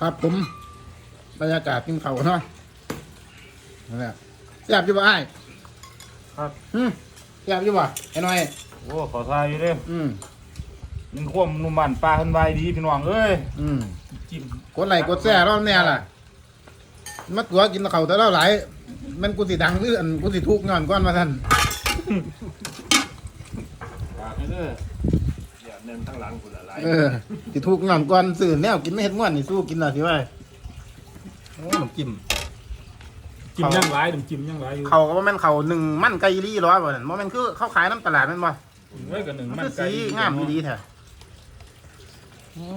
ครับผมบรรยากาศกินเขาวเนาะนั่นแหละแซ่บอยู่บ่ไอ้ายครับ อืมแซ่บอยู่บ่ไอ้น้อย โอ้ขอทายอยู่เด้อืมมันควมนุ่มมันปลาขึ้นใบดีพี่น้องเอ้ยอืมจิ้มกดไลค์กดแซ่รอบแน่ล่ะมาตัวกินเขาวแต่ละหลายมันกูสิดังหรืออันกูสิทุกข์ย้อนก้อนมาท่านปลาให้เด้ออย่า เน้นทั้งหลังคุณอะไรเออสิทุกข์ย้อนก้อนสื่อแนวกินไม่เห็นง่วนนี่สู้กินหน่อยสิว่าโอ้น้ำจิ้มจิ้มยังหลายน้ำจิ้มยังหลายอยู่เขาก็ว่าแม่นเขาหนึ่งมั่นไก่ลี่ร้อยบ่นั่นบ่แม่นคือเขาขายน้ำตลาดแม่นบ่ไว้กันหนึ่งมันมันคือไก่สีงามดีแท้โอ้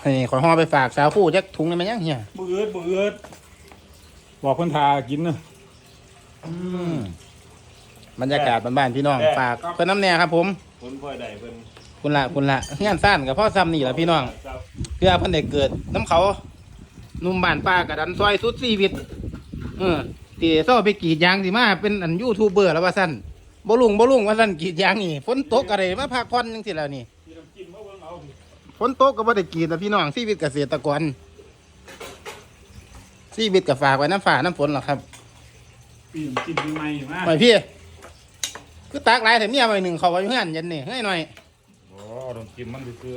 ให้ขอยห่อไปฝากสาวผู้จักถุงได้ไหมยังเฮียเบือดเบือดบอกคนทากินนะอืมบรรยากาศบ้านๆพี่น้องฝากเพิ่นน้ำแน่ครับผม คนพ่อยใดเพิ่นคุณละคุณละงานสั้นกับพ่อซ้ำนี่แหละพี่น้องครับเพื่อเพิ่นได้เกิดน้ำเขาหนุ่มบ้านป้ากระดันซอยสุดชีวิตเออที่เศร้าไปกรีดยางสิมาเป็นอันยูทูบเบอร์แล้วว่าสั้นบ่ลุงบ่ลุงว่าสั้นกรีดยางนี่ฝนตกอะไรมาพักผ่อนจังซี่แล้วนี่มีน้ำจิ้มมาเบิ่งเอาดิฝนตกก็บ่ได้กรีดนะพี่น้องชีวิตเกษตรกรชีวิตก็ฝากไว้น้ำฝ่าน้ำฝนหรอกครับปีน้ำจิ้มใหม่ๆมาหน่อยพี่ คือตากหลายแต่เมียไปหนึ่งเขาไว้เพื่อนยันนี่ให้หน่อยโอ้น้ำจิ้มมันคือ